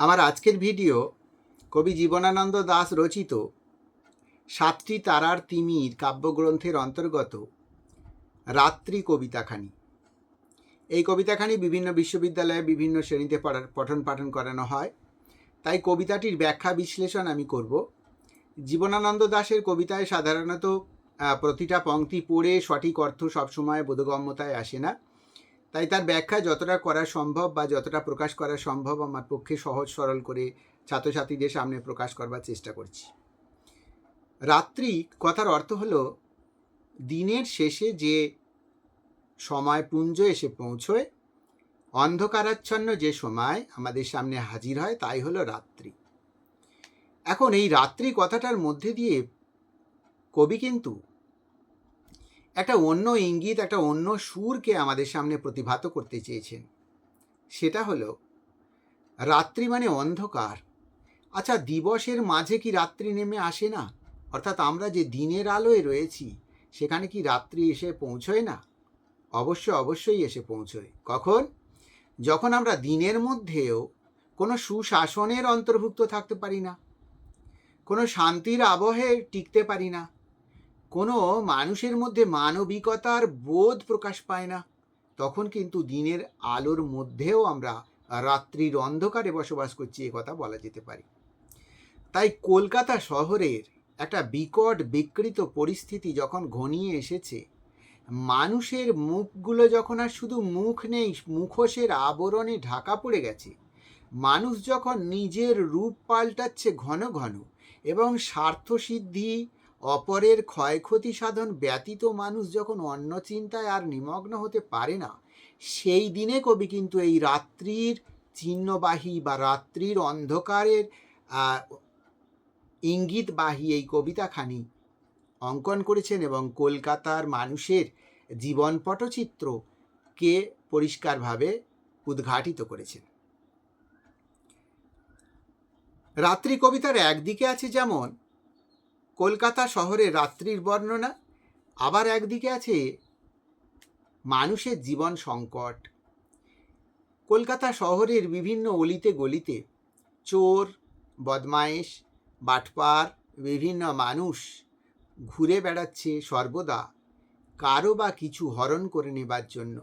আমার আজকের ভিডিও কবি জীবনানন্দ দাস রচিত সাতটি তারার তিমির কাব্যগ্রন্থের অন্তর্গত রাত্রি কবিতাখানি। এই কবিতাখানি বিভিন্ন বিশ্ববিদ্যালয়ে বিভিন্ন শ্রেণীতে পঠন পাঠন করানো হয়। তাই কবিতাটির ব্যাখ্যা বিশ্লেষণ আমি করব। জীবনানন্দ দাশের কবিতায় সাধারণত প্রতিটা পংক্তি পড়ে সঠিক অর্থ সবসময় বোধগম্যতায় আসে না। তাই তার ব্যাখ্যা যতটা করা সম্ভব বা যতটা প্রকাশ করা সম্ভব আমার পক্ষে সহজ সরল করে ছাত্রছাত্রীদের সামনে প্রকাশ করবার চেষ্টা করছি। রাত্রি কথার অর্থ হলো, দিনের শেষে যে সময় পুঞ্জ এসে পৌঁছয়, অন্ধকারাচ্ছন্ন যে সময় আমাদের সামনে হাজির হয় তাই হলো রাত্রি। এখন এই রাত্রি কথাটার মধ্যে দিয়ে কবি কিন্তু একটা অন্য ইঙ্গিত, একটা অন্য সুরকে আমাদের সামনে প্রতিভাত করতে চেয়েছেন। সেটা হলো, রাত্রি মানে অন্ধকার। আচ্ছা দিবসের মাঝে কি রাত্রি নেমে আসে না? অর্থাৎ আমরা যে দিনের আলোয় রয়েছি, সেখানে কি রাত্রি এসে পৌঁছয় না? অবশ্য, অবশ্যই এসে পৌঁছয়। কখন? যখন আমরা দিনের মধ্যেও কোনো সুশাসনের অন্তর্ভুক্ত থাকতে পারি না, কোনো শান্তির আবহে টিকতে পারি না কোনো মানুষের মধ্যে মানবিকতার বোধ প্রকাশ পায় না। তখন কিন্তু দিনের আলোর মধ্যেও আমরা রাত্রির অন্ধকারে বসবাস করছি, এ কথা বলা যেতে পারে। তাই কলকাতা শহরের একটা বিকট বিকৃত পরিস্থিতি যখন ঘনিয়ে এসেছে, মানুষের মুখগুলো যখন আর শুধু মুখ নেই, মুখোশের আবরণে ঢাকা পড়ে গেছে, মানুষ যখন নিজের রূপ পাল্টাচ্ছে ঘন ঘন এবং স্বার্থসিদ্ধি অপরের ক্ষয়ক্ষতি সাধন ব্যতীত মানুষ যখন অন্য চিন্তায় আর নিমগ্ন হতে পারে না, সেই দিনে কবি কিন্তু এই রাত্রির চিহ্নবাহী বা রাত্রির অন্ধকারের ইঙ্গিতবাহী এই কবিতাখানি অঙ্কন করেছেন এবং কলকাতার মানুষের জীবন পটচিত্রকে পরিষ্কারভাবে উদ্ঘাটিত করেছেন। রাত্রি কবিতার একদিকে আছে যেমন কলকাতা শহরে রাত্রির বর্ণনা, আবার একদিকে আছে মানুষের জীবন সংকট। কলকাতা শহরের বিভিন্ন অলিতে গলিতে চোর, বদমায়েশ, বাটপার, বিভিন্ন মানুষ ঘুরে বেড়াচ্ছে সর্বদা। কারও বা কিছু হরণ করে নেবার জন্য,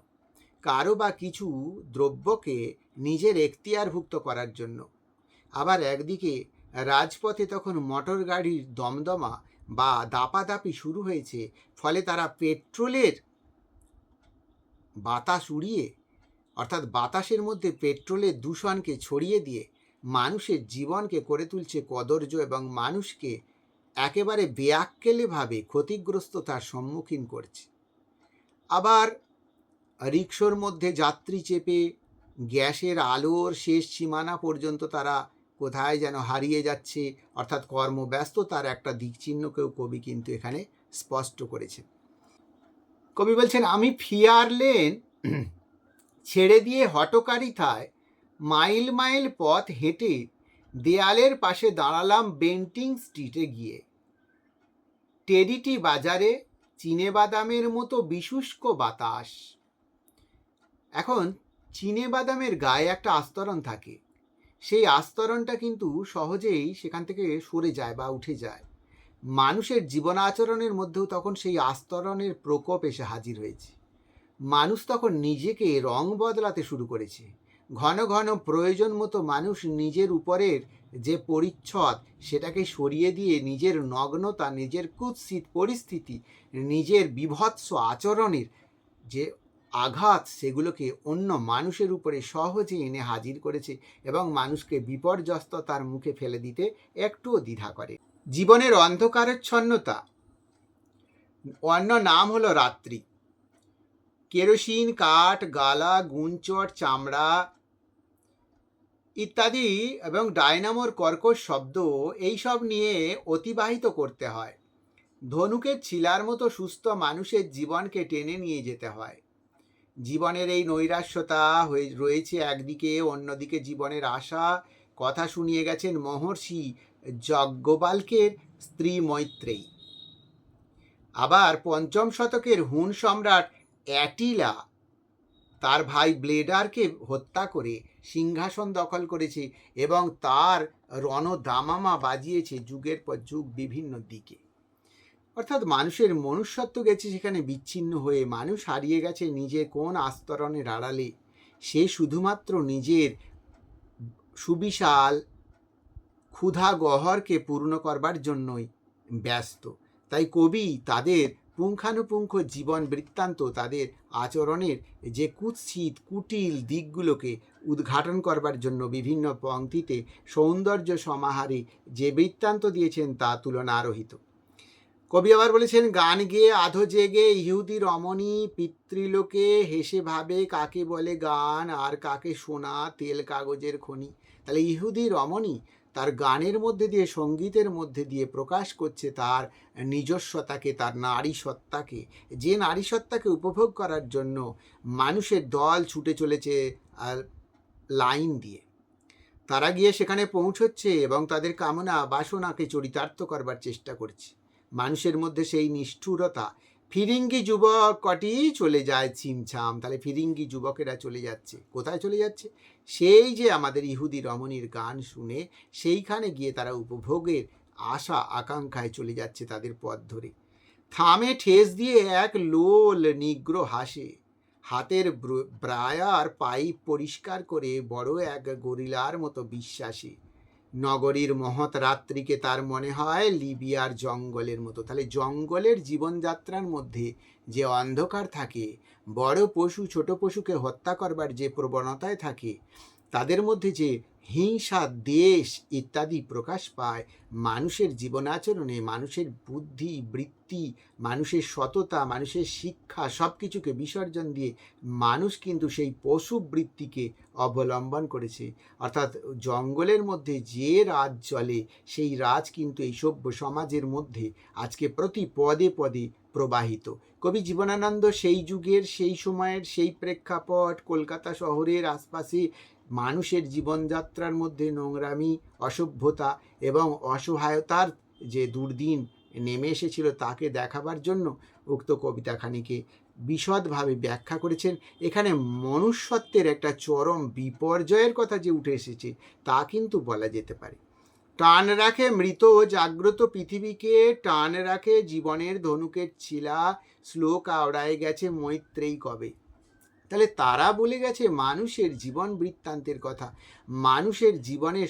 কারও বা কিছু দ্রব্যকে নিজের এখতিয়ারভুক্ত করার জন্য। আবার একদিকে রাজপথে তখন মোটর গাড়ির দমদমা বা দাপাদাপি শুরু হয়েছে, ফলে তারা পেট্রোলের বাতাস উড়িয়ে, অর্থাৎ বাতাসের মধ্যে পেট্রোলের দূষণকে ছড়িয়ে দিয়ে মানুষের জীবনকে করে তুলছে কদর্য এবং মানুষকে একেবারে বেয়াক্কেলেভাবে ক্ষতিগ্রস্ততার সম্মুখীন করছে। আবার রিক্সোর মধ্যে যাত্রী চেপে গ্যাসের আলোর শেষ সীমানা পর্যন্ত তারা কোথায় যেন হারিয়ে যাচ্ছে। অর্থাৎ কর্মব্যস্ততার একটা দিক চিহ্নকেও কবি কিন্তু এখানে স্পষ্ট করেছেন কবি বলছেন, আমি ফিয়ারলেন ছেড়ে দিয়ে হটকারিতায় মাইল মাইল পথ হেঁটে দেয়ালের পাশে দাঁড়ালাম বেন্টিং স্ট্রিটে গিয়ে। টেরিটি বাজারে চিনে বাদামের মতো বিশুষ্ক বাতাস। এখন চিনে বাদামের গায়ে একটা আস্তরণ থাকে। সেই আস্তরণটা কিন্তু সহজেই সেখান থেকে সরে যায় বা উঠে যায়। মানুষের জীবনাচরণের মধ্যেও তখন সেই আস্তরণের প্রকোপ এসে হাজির হয়েছে। মানুষ তখন নিজেকে রং বদলাতে শুরু করেছে। ঘন ঘন প্রয়োজন মতো মানুষ নিজের উপরের যে পরিচ্ছদ, সেটাকে সরিয়ে দিয়ে নিজের নগ্নতা, নিজের কুৎসিত পরিস্থিতি, নিজের বিভৎস আচরণের যে আঘাত সেগুলোকে অন্য মানুষের উপরে সহজে এনে হাজির করেছে এবং মানুষকে বিপর্যস্ততার মুখে ফেলে দিতে একটুও দ্বিধা করে। জীবনের অন্ধকারচ্ছন্নতা। অন্য নাম হলো রাত্রি। কেরোসিন, কাঠ, গালা গুঞ্চট চামড়া ইত্যাদি এবং ডায়নামোর কর্কশ শব্দ এইসব নিয়ে অতিবাহিত করতে হয়। ধনুকের ছিলার মতো সুস্থ মানুষের জীবনকে টেনে নিয়ে যেতে হয়। জীবনের এই নৈরাশ্যতা হয়ে রয়েছে একদিকে, অন্যদিকে জীবনের আশা। কথা শুনিয়ে গেছেন মহর্ষি যজ্ঞবালকের স্ত্রী মৈত্রেয়ী। আবার পঞ্চম শতকের হুন সম্রাট অ্যাটিলা তার ভাই ব্লেডারকে হত্যা করে সিংহাসন দখল করেছে এবং তার রণদামামা বাজিয়েছে যুগের পর যুগ বিভিন্ন দিকে। অর্থাৎ মানুষের মনুষ্যত্ব গেছে সেখানে বিচ্ছিন্ন হয়ে। মানুষ হারিয়ে গেছে নিজে কোন আস্তরণের আড়ালে। সে শুধুমাত্র নিজের সুবিশাল ক্ষুধা গহরকে পূর্ণ করবার জন্যই ব্যস্ত। তাই কবি তাদের পুঙ্খানুপুঙ্খ জীবন বৃত্তান্ত, তাদের আচরণের যে কুৎসিত, কুটিল দিকগুলোকে উদ্ঘাটন করবার জন্য বিভিন্ন পংক্তিতে সৌন্দর্য সমাহারে যে বৃত্তান্ত দিয়েছেন তা তুলনারহিত। কবি আবার বলেছেন, গান গেয়ে আধো জেগে, ইহুদি রমণী, পিতৃলোকে হেসে ভাবে, কাকে বলে গান আর কাকে শোনা, তেল কাগজের খনি। তাহলে ইহুদি রমণী তার গানের মধ্যে দিয়ে, সঙ্গীতের মধ্যে দিয়ে প্রকাশ করছে তার নিজস্বতাকে, তার নারী সত্তাকে। যে নারী সত্তাকে উপভোগ করার জন্য মানুষের দল ছুটে চলেছে আর লাইন দিয়ে। তারা গিয়ে সেখানে পৌঁছচ্ছে এবং তাদের কামনা, বাসনাকে চরিতার্থ করবার চেষ্টা করছে। মানুষের মধ্যে সেই নিষ্ঠুরতা। ফিরিঙ্গি যুবক কটি চলে যায় ছিমছাম। তাহলে ফিরিঙ্গি যুবকেরা চলে যাচ্ছে। কোথায় চলে যাচ্ছে? সেই যে আমাদের ইহুদি রমণীর গান শুনে সেইখানে গিয়ে তারা উপভোগের আশা, আকাঙ্ক্ষায় চলে যাচ্ছে তাদের পথ ধরে। থামে ঠেস দিয়ে এক লোল নিগ্র হাসে। হাতের ব্র- ব্রায়ার পাইপ পরিষ্কার করে বড় এক গরিলার মতো বিশ্বাসী। নগরীর মহৎ রাত্রিকে তার মনে হয় লিবিয়ার জঙ্গলের মতো। তাহলে জঙ্গলের জীবনযাত্রার মধ্যে যে অন্ধকার থাকে, বড় পশু, ছোট পশুকে হত্যা করবার যে প্রবণতায় থাকে তাদের মধ্যে যে হিংসা, দেশ ইত্যাদি প্রকাশ পায়, মানুষের জীবনাচরণে, মানুষের বুদ্ধি, বৃত্তি, মানুষের সততা, মানুষের শিক্ষা সব কিছুকে বিসর্জন দিয়ে মানুষ কিন্তু সেই পশু বৃত্তিকে অবলম্বন করেছে। অর্থাৎ জঙ্গলের মধ্যে যে রাজ চলে, সেই রাজ কিন্তু এই সভ্য সমাজের মধ্যে আজকে প্রতি পদে পদে প্রবাহিত। কবি জীবনানন্দ সেই যুগের, সেই সময়ের, সেই প্রেক্ষাপট, কলকাতা শহরের আশপাশে মানুষের জীবনযাত্রার মধ্যে নোংরামি, অসভ্যতা এবং অসহায়তার যে দুর্দিন নেমে এসেছিল তাকে দেখাবার জন্য উক্ত কবিতাখানিকে বিশদভাবে ব্যাখ্যা করেছেন। এখানে মনুষ্যত্বের একটা চরম বিপর্যয়ের কথা যে উঠে এসেছে, তা কিন্তু বলা যেতে পারে। টান রাখে মৃত জাগ্রত পৃথিবীকে, টান রাখে জীবনের ধনুকের ছিলা, শ্লোক আওড়ায় গেছে মৈত্রেয়ী কবে? তাহলে তারা বলে গেছে মানুষের জীবন বৃত্তান্তের কথা, মানুষের জীবনের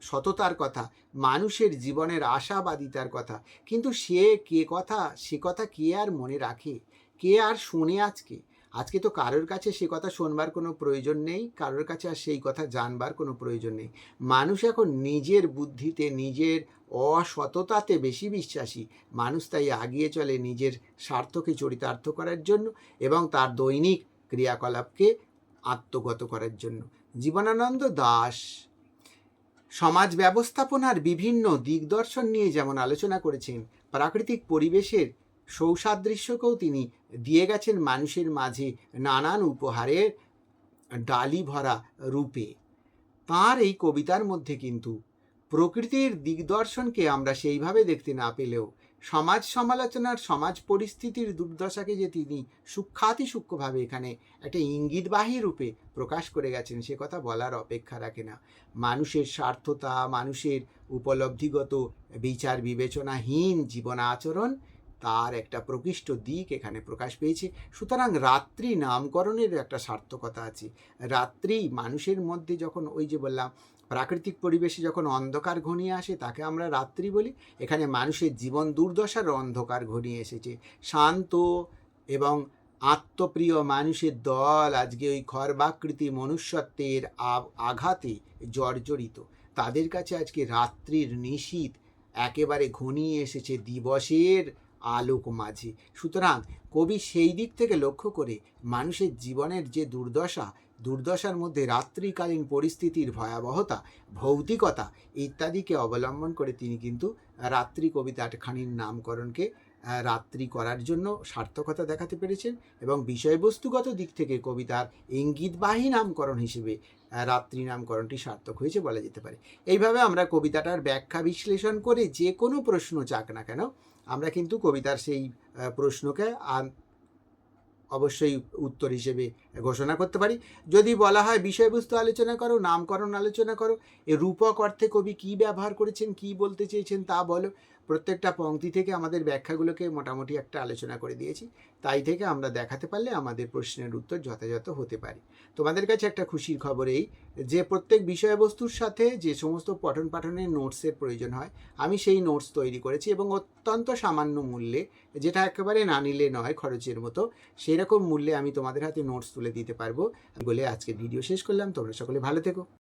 সততার কথা, মানুষের জীবনের আশাবাদিতার কথা। কিন্তু সে কে কথা, সে কথা কে আর মনে রাখে? কে আর শোনে আজকে? আজকে তো কারোর কাছে সে কথা শোনবার কোনো প্রয়োজন নেই, কারোর কাছে আর সেই কথা জানবার কোনো প্রয়োজন নেই। মানুষ এখন নিজের বুদ্ধিতে, নিজের অসততাতে বেশি বিশ্বাসী। মানুষ তাই আগিয়ে চলে নিজের স্বার্থকে চরিতার্থ করার জন্য এবং তার দৈনিক ক্রিয়াকলাপকে আত্মগত করার জন্য। জীবনানন্দ দাস, সমাজ ব্যবস্থাপনার বিভিন্ন দিগদর্শন নিয়ে যেমন আলোচনা করেছেন, প্রাকৃতিক পরিবেশের সৌসাদৃশ্যকেও তিনি দিয়ে গেছেন মানুষের মাঝে নানান উপহারের ডালি ভরা রূপে। তার এই কবিতার মধ্যে কিন্তু প্রকৃতির দিগদর্শনকে আমরা সেইভাবে দেখতে না পেলেও সমাজ সমালোচনার সমাজ পরিস্থিতির দুর্দশাকে যে তিনি সূক্ষাতি সূক্ষ্মভাবে এখানে একটা ইঙ্গিতবাহী রূপে প্রকাশ করে গেছেন, সে কথা বলার অপেক্ষা রাখে না। মানুষের স্বার্থতা, মানুষের উপলব্ধিগত বিচার বিবেচনাহীন জীবন আচরণ তার একটা প্রকৃষ্ট দিক এখানে প্রকাশ পেয়েছে। সুতরাং রাত্রি নামকরণের একটা সার্থকতা আছে। রাত্রি মানুষের মধ্যে যখন ওই যে বললাম, প্রাকৃতিক পরিবেশে যখন অন্ধকার ঘনিয়ে আসে, তাকে আমরা রাত্রি বলি। এখানে মানুষের জীবন দুর্দশার অন্ধকার ঘনিয়ে এসেছে। শান্ত এবং আত্মপ্রিয় মানুষের দল আজকে ওই খর্বাকৃতি মনুষ্যত্বের আঘাতে জর্জরিত। তাদের কাছে আজকে রাত্রির নিশীত একেবারে ঘনিয়ে এসেছে। দিবসের আলোক মাঝে। সুতরাং কবি সেই দিক থেকে লক্ষ্য করে মানুষের জীবনের যে দুর্দশা, দুর্দশার মধ্যে রাত্রিকালীন পরিস্থিতির ভয়াবহতা, ভৌতিকতা ইত্যাদিকে অবলম্বন করে তিনি কিন্তু রাত্রি কবিতাখানির নামকরণকে রাত্রি করার জন্য সার্থকতা দেখাতে পেরেছেন এবং বিষয়বস্তুগত দিক থেকে কবিতার ইঙ্গিতবাহী নামকরণ হিসেবে রাত্রি নামকরণটি সার্থক হয়েছে বলা যেতে পারে। এইভাবে আমরা কবিতাটার ব্যাখ্যা বিশ্লেষণ করে যে কোনো প্রশ্ন চাক না কেন, আমরা কিন্তু কবিতার সেই প্রশ্নকে আন- অবশ্যই উত্তর হিসেবে ঘোষণা করতে পারি। যদি বলা হয় বিষয়বস্তু আলোচনা করো, নামকরণ আলোচনা করো, এ রূপক অর্থে কবি কী ব্যবহার করেছেন, কী বলতে চেয়েছেন তা বলো। প্রত্যেকটা পংক্তি থেকে আমাদের ব্যাখ্যাগুলোকে মোটামুটি একটা আলোচনা করে দিয়েছি। তাই থেকে আমরা দেখাতে পারলে আমাদের প্রশ্নের উত্তর যথাযথ হতে পারে। তোমাদের কাছে একটা খুশির খবর এই, যে প্রত্যেক বিষয়বস্তুর সাথে যে সমস্ত পঠন পাঠনের নোটসের প্রয়োজন হয়, আমি সেই নোটস তৈরি করেছি এবং অত্যন্ত সামান্য মূল্যে, যেটা একেবারে না নিলে নয় খরচের মতো সেই রকম মূল্যে আমি তোমাদের হাতে নোটস তুলে দিতে পারব। বলে আজকে ভিডিও শেষ করলাম। তোমরা সকলে ভালো থেকো।